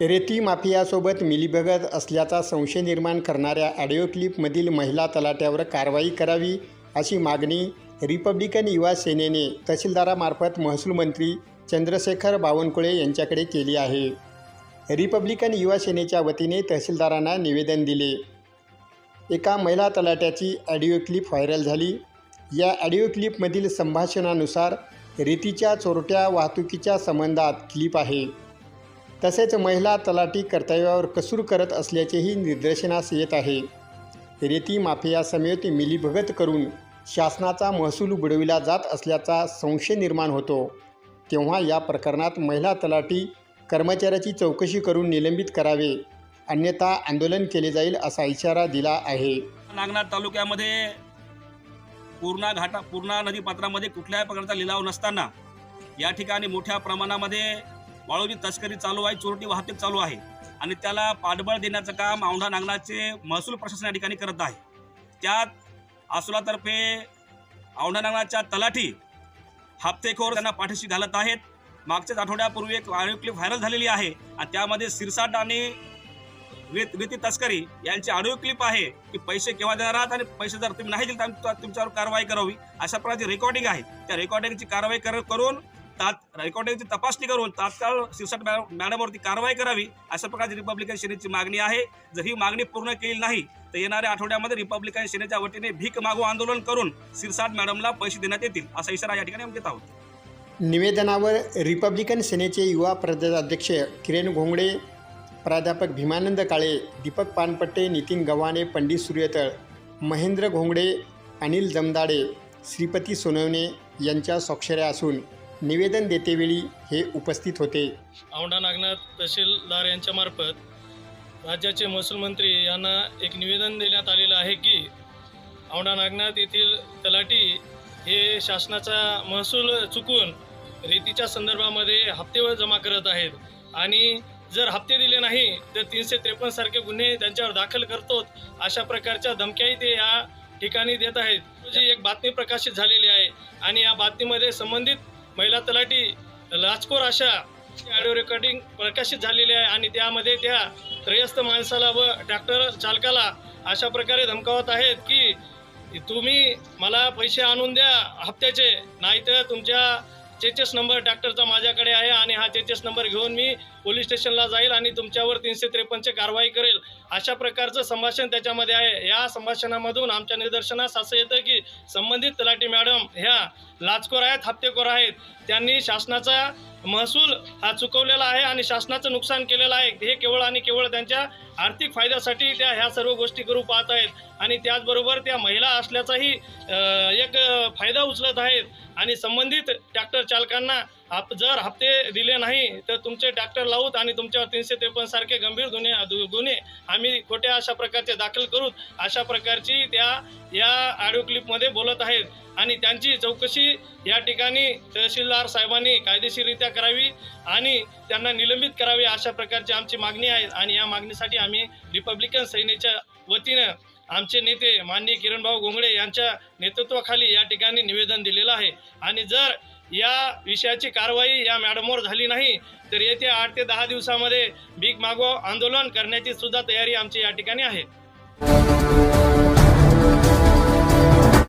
रेती माफियासोबत मिलीभगत असल्याचा संशय निर्माण करणाऱ्या ऑडिओ क्लिपमधील महिला तलाट्यावर कारवाई करावी अशी मागणी रिपब्लिकन युवा सेनेने तहसीलदारामार्फत महसूल मंत्री चंद्रशेखर बावनकुळे यांच्याकडे केली आहे. रिपब्लिकन युवा सेनेच्या वतीने तहसीलदारांना निवेदन दिले. एका महिला तलाट्याची ऑडिओ क्लिप व्हायरल झाली. या ऑडिओ क्लिपमधील संभाषणानुसार रेतीच्या चोरट्या वाहतुकीच्या संबंधात क्लिप आहे. तसेच महिला तलाठी कर्तव्यावर कसूर करत असल्याचेही निदर्शनास येत आहे. रेती माफियासमेत मिलीभगत करून शासनाचा महसूल बुडविला जात असल्याचा संशय निर्माण होतो. तेव्हा या प्रकरणात महिला तलाठी कर्मचाऱ्याची चौकशी करून निलंबित करावे अन्यथा आंदोलन केले जाईल असा इशारा दिला आहे. नागनाथ तालुक्यामध्ये पूर्णा घाटा पूर्णा नदी पात्रामध्ये कुठल्याही प्रकारचा लिलाव नसताना या ठिकाणी मोठ्या प्रमाणामध्ये वाळूची तस्करी चालू आहे चोरटी वाहतूक चालू आहे. आणि त्याला पाठबळ देण्याचं काम औंढा नागनाथचे महसूल प्रशासन या ठिकाणी करत आहे. त्यात आसुलातर्फे औंढा नागनाथच्या तलाठी हप्तेखोर त्यांना पाठीशी घालत आहेत. मागच्याच आठवड्यापूर्वी एक ऑडिओ क्लिप व्हायरल झालेली आहे. आणि त्यामध्ये सिरसाट आणि रेत रेती तस्करी यांची ऑडिओ क्लिप आहे की पैसे केव्हा देणार आहात आणि पैसे जर तुम्ही नाही दिले तर तुमच्यावर कारवाई करावी. अशा प्रकारची रेकॉर्डिंग आहे. त्या रेकॉर्डिंगची कारवाई कर करून तात रेकॉर्डिंगची तपासणी करून तात्काळ शिरसाट मॅ- मॅडमवरती कारवाई करावी अशा प्रकारची रिपब्लिकन सेनेची मागणी आहे. जर ही मागणी पूर्ण केली नाही तर येणाऱ्या आठवड्यामध्ये रिपब्लिकन सेनेच्या वतीने भीक मागू आंदोलन करून शिरसाट मॅडमला पैसे देण्यात येतील असा इशारा या ठिकाणी आम्ही देत आहोत निवेदनावर रिपब्लिकन सेनेचे युवा प्रदेशाध्यक्ष किरेन घोंगडे प्राध्यापक भीमानंद काळे दीपक पानपट्टे नितीन गव्हाणे पंडित सूर्यतळ महेंद्र घोंगडे अनिल जमदाडे श्रीपती सोनवणे यांच्या स्वाक्षऱ्या असून निवेदन देतेवेळी हे उपस्थित होते. औंढा नागनाथ तहसीलदार यांच्यामार्फत राज्याचे महसूल मंत्री यांना एक निवेदन देण्यात आलेलं आहे की औंढा नागनाथ येथील तलाठी हे शासनाचा महसूल चुकून रेतीच्या संदर्भामध्ये हप्तेवर जमा करत आहेत. आणि जर हप्ते दिले नाही तर तीनशे त्रेपन्न सारखे गुन्हे त्यांच्यावर दाखल करतो अशा प्रकारच्या धमक्याही ते या ठिकाणी देत आहेत. जी एक बातमी प्रकाशित झालेली आहे. आणि या बातमीमध्ये संबंधित महिला तलाठी लाचखोर अशा ऑडिओ रेकॉर्डिंग प्रकाशित झालेली आहे आणि त्यामध्ये त्या त्रयस्थ माणसाला व ट्रॅक्टर चालकाला अशा प्रकारे धमकावत आहेत की तुम्ही मला पैसे आणून द्या हप्त्याचे नाहीतर तुमच्या चेचेस नंबर ट्रॅक्टरचा माझ्याकडे आहे आणि हा चेचेस नंबर घेऊन मी पोलीस स्टेशनला जाईल आणि तुमच्यावर तीनशे त्रेपन्नचे कारवाई करेल. अशा प्रकारचं संभाषण त्याच्यामध्ये आहे. या संभाषणामधून आमच्या निदर्शनास असं येतं की संबंधित तलाठी मॅडम ह्या लाचखोर आहेत हप्तेखोर आहेत. त्यांनी शासनाचा महसूल हा चुकवलेला आहे आणि शासनाचं नुकसान केलेलं आहे. हे केवळ आणि केवळ त्यांच्या आर्थिक फायद्यासाठी त्या ह्या सर्व गोष्टी करू पाहत आहेत. आणि त्याचबरोबर त्या महिला असल्याचाही एक फायदा उचलत आहेत. आणि संबंधित ट्रॅक्टर चालकांना आप जर हप्ते दिले नाही तर तुमचे डॉक्टर लावूत आणि तुमच्यावर तीनशे त्रेपन्न सारखे गंभीर गुन्हे दु- गुन्हे आम्ही खोट्या अशा प्रकारचे दाखल करू अशा प्रकारची त्या या ऑडिओ क्लिपमध्ये बोलत आहेत. आणि त्यांची चौकशी या ठिकाणी तहसीलदार साहेबांनी कायदेशीररित्या करावी आणि त्यांना निलंबित करावी अशा प्रकारची आमची मागणी आहे. आणि या मागणीसाठी आम्ही रिपब्लिकन सेनेच्या वतीनं आमचे नेते माननीय किरणभाऊ घोंगडे यांच्या नेतृत्वाखाली या ठिकाणी निवेदन दिलेलं आहे. आणि जर या विषयाची कारवाई या मॅडमवर झाली नाही तर येत्या आठ ते दहा दिवसामध्ये भीक मागो आंदोलन करण्याची सुद्धा तयारी आमची या ठिकाणी आहे.